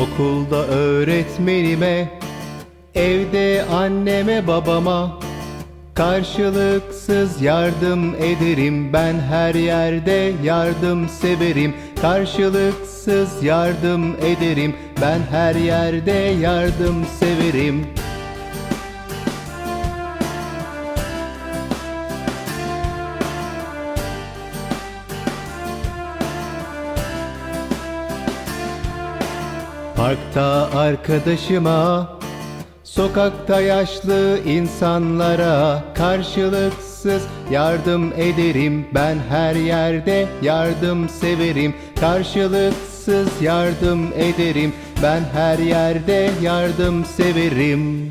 Okulda öğretmenime, evde anneme babama Karşılıksız yardım ederim. Ben her yerde yardım severim. Karşılıksız yardım ederim. Ben her yerde yardım severim Parkta arkadaşıma Sokakta yaşlı insanlara karşılıksız yardım ederim. Ben her yerde yardım severim karşılıksız yardım ederim. Ben her yerde yardım severim